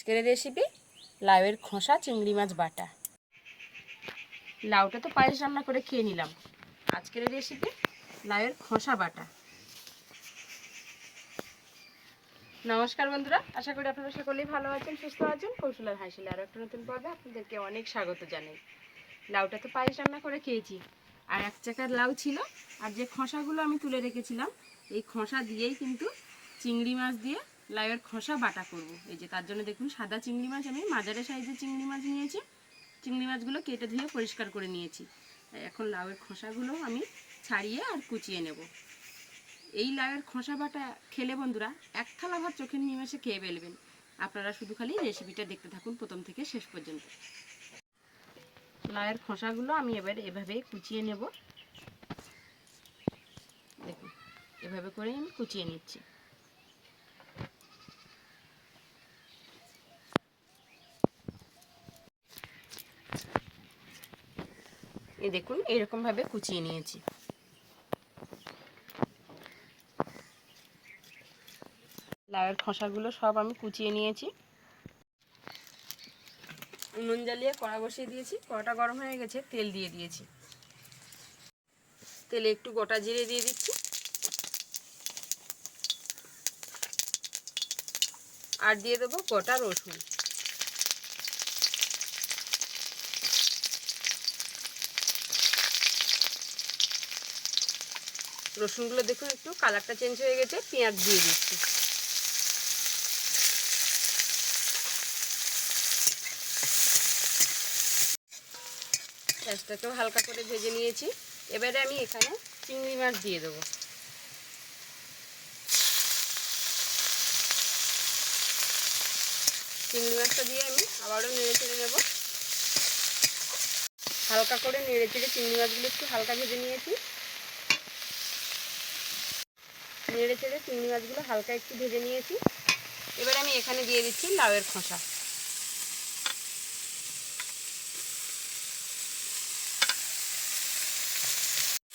আজকের রেসিপি লাউয়ের খোসা, চিংড়ি মাছ, বাটা। লাউটা তো পায়েস রান্না করে খেয়ে নিলাম। আজকের রেসিপি লাউয়ের খোসা, বাটা। নমস্কার বন্ধুরা, আশা করি আপনারা সকলেই ভালো আছেন, সুস্থ আছেন। কৌশলের হাসিলে আরও একটা নতুন পর্বে আপনাদেরকে অনেক স্বাগত জানাই। লাউটা তো পায়েস রান্না করে খেয়েছি। আর এক চাকার লাউ ছিল, আর যে খোসাগুলো আমি তুলে রেখেছিলাম, এই খোসা দিয়েই কিন্তু চিংড়ি মাছ দিয়ে লাউয়ের খোসা, বাটা করব। এই যে তার জন্য দেখুন, সাদা চিংড়ি মাছ, আমি মাঝারি সাইজের চিংড়ি মাছ নিয়েছি। চিংড়ি মাছগুলো কেটে ধুয়ে পরিষ্কার করে নিয়েছি। এখন লাউয়ের খোসাগুলো আমি ছাড়িয়ে আর কুচিয়ে নেব। এই লাউয়ের খোসা, বাটা খেলে বন্ধুরা, এক থালা ভাত চোখের নিমেষে খেয়ে ফেলবেন। আপনারা শুধু খালি রেসিপিটা দেখতে থাকুন প্রথম থেকে শেষ পর্যন্ত। লাউয়ের খোসাগুলো আমি এবার এভাবে কুচিয়ে নেব। দেখুন, এভাবে করে আমি কুচিয়ে নিচ্ছি। দেখুন, এরকমভাবে কুচিয়ে নিয়েছি। লাউয়ের খোসাগুলো সব আমি কুচিয়ে নিয়েছি। উনুন জ্বালিয়ে কড়া বসিয়ে দিয়েছি। কড়াটা গরম হয়ে গেছে, তেল দিয়ে দিয়েছি। তেলে একটু গোটা জিরে দিয়ে দিচ্ছি। আর দিয়ে দেবো গোটা রসুন। রসুনগুলো দেখুন একটু কালারটা চেঞ্জ হয়ে গেছে, পেঁয়াজ দিয়ে দিচ্ছি। পেঁয়াজটাকেও হালকা করে ভেজে নিয়েছি। এবারে আমি এখানে চিংড়ি মাছ দিয়ে দেবো। চিংড়ি মাছটা দিয়ে আমি আবারও নেড়ে চেড়ে নেব। হালকা করে নেড়ে চেড়ে চিংড়ি মাছগুলো একটু হালকা ভেজে নিয়েছি। নেড়ে চেড়ে চিংড়ি মাছগুলো হালকা একটু ভেজে নিয়েছি। এবার আমি এখানে দিয়ে দিচ্ছি লাউয়ের খোসা।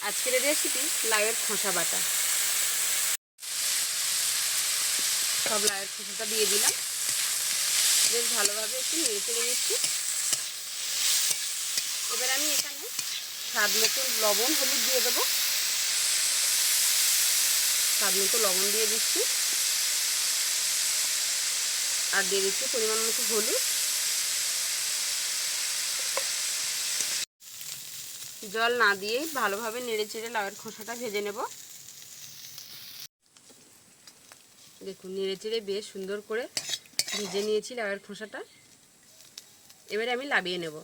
আজকের রেসিপি লাউয়ের খোসা বাটা। সব লাউয়ের খোসাটা দিয়ে দিলাম। বেশ ভালোভাবে একটু নেড়ে চেড়ে দিচ্ছি এবার আমি এখানে স্বাদ মতো লবণ, হলুদ দিয়ে দেবো। স্বাদ মতো লবণ দিয়ে দিচ্ছি। আর দিয়ে দিচ্ছি পরিমাণ মতো হলুদ। জল না দিয়েই ভালোভাবে নেড়ে চেড়ে লাউয়ের খোসাটা ভেজে নেব। দেখুন নেড়ে চেড়ে বেশ সুন্দর করে ভেজে নিয়েছি লাউয়ের খোসাটা। এবারে আমি লাবিয়ে নেব।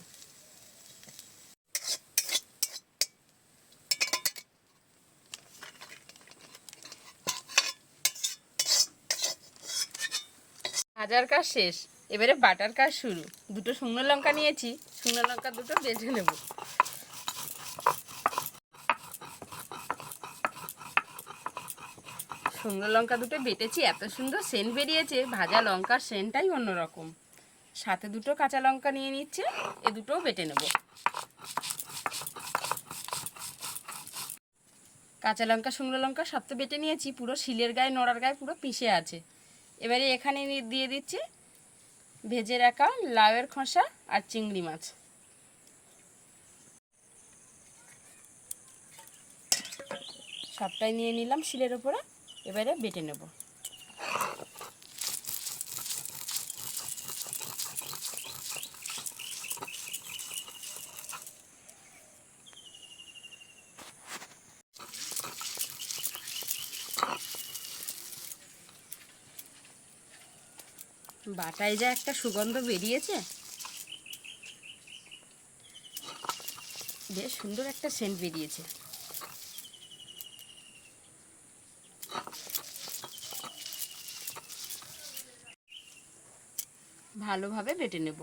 ভাজার কাজ শেষ, এবারে বাটার কাজ শুরু। দুটো শুকনো লঙ্কা নিয়েছি, শুকনো লঙ্কা দুটো বেজে নেব। শুকনো লঙ্কা দুটো বেটেছি, এত সুন্দর সেন্ট বেরিয়েছে, ভাজা লঙ্কার সেন্টটাই অন্যরকম। সাথে দুটো কাঁচা লঙ্কা নিয়ে নিচ্ছে, এ দুটোও বেটে নেব। কাঁচা লঙ্কা, শুকনো লঙ্কা সব তো বেটে নিয়েছি, পুরো শিলের গায়ে, নড়ার গায়ে পুরো পিষে আছে। এবারে এখানে দিয়ে দিচ্ছি ভেজে রাখা লাউয়ের খোসা আর চিংড়ি মাছ। সবটাই নিয়ে নিলাম শিলের ওপরে এবারে বেটে নেব। বাটায় যা একটা সুগন্ধ বেরিয়েছে। বেশ সুন্দর একটা সেন্ট বেরিয়েছে। ভালোভাবে বেটে নেব।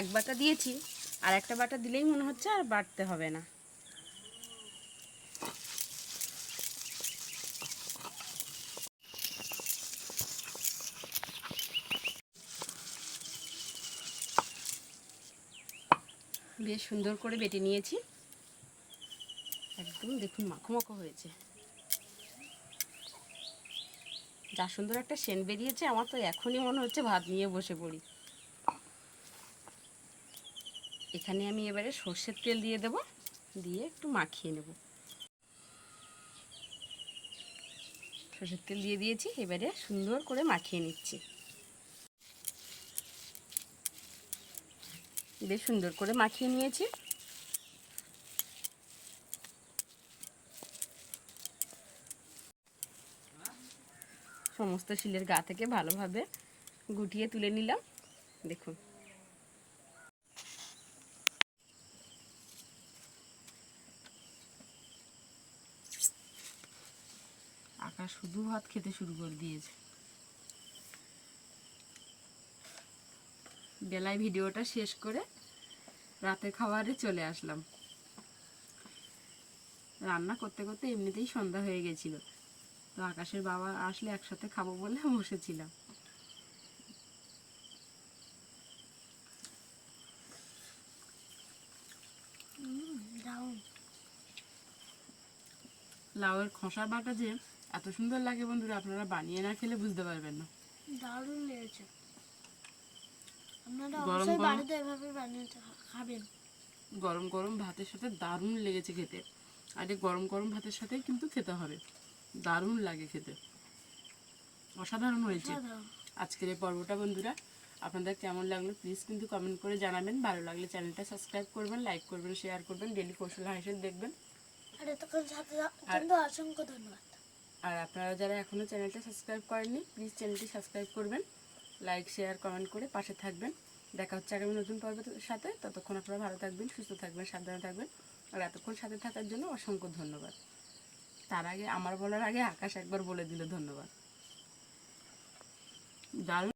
এক বাটা দিয়েছি, আর একটা বাটা দিলেই মনে হচ্ছে আর বাটতে হবে না। বেশ সুন্দর করে বেটে নিয়েছি। একদম দেখুন মাখো হয়েছে। যা সুন্দর একটা সেন বেরিয়েছে, আমার তো এখনই মনে হচ্ছে ভাত নিয়ে বসে পড়ি। এখানে আমি এবারে সর্ষের তেল দিয়ে দেব, দিয়ে একটু মাখিয়ে নেব। সর্ষের তেল দিয়ে দিয়েছি, এবারে সুন্দর করে মাখিয়ে নিচ্ছি। বেশ সুন্দর করে মাখিয়ে নিয়েছি। সমস্ত শিলের গা থেকে ভালোভাবে গুটিয়ে তুলে নিলাম। দেখুন। আকাশ শুধু ভাত খেতে শুরু করে দিয়েছে। বেলায় ভিডিওটা শেষ করে রাতে খাবারে চলে আসলাম। রান্না করতে করতে এমনিতেই সন্ধ্যা হয়ে গেছিল। তো আকাশের বাবা আসলে একসাথে খাব বলে বসেছিলাম। লাউয়ের খোসা বাটা যে এত সুন্দর লাগে বন্ধুরা, আপনারা বানিয়ে না খেলে বুঝতে পারবেন না। দারুণ লেগেছে। গরম গরম- এভাবে বানিয়ে খাবেন। গরম গরম ভাতের সাথে দারুণ লেগেছে খেতে। আর এই গরম গরম ভাতের সাথেই কিন্তু খেতে হবে। দারুণ লাগে খেতে। অসাধারণ হয়েছে। আজকের এই পর্বটা বন্ধুরা আপনাদের কেমন লাগল প্লিজ কিন্তু কমেন্ট করে জানাবেন। ভালো লাগলে চ্যানেলটা সাবস্ক্রাইব করবেন লাইক করবেন শেয়ার করবেন ডেলি কৌশল হাইসেল দেখবেন। আর এতক্ষণ আর- জন্য অসংখ্য ধন্যবাদ। আর আপনারা যারা এখনও চ্যানেলটা সাবস্ক্রাইব করেননি প্লিজ চ্যানেলটি সাবস্ক্রাইব করবেন। লাইক শেয়ার কমেন্ট করে পাশে থাকবেন। দেখা হচ্ছে আগামী নতুন পর্বের সাথে। ততক্ষণ আপনারা ভালো থাকবেন, সুস্থ থাকবেন, সাবধানে থাকবেন। আর এতক্ষণ সাথে থাকার জন্য অসংখ্য ধন্যবাদ। তার আগে, আমার বলার আগে আকাশ একবার বলে দিল ধন্যবাদ। দারুণ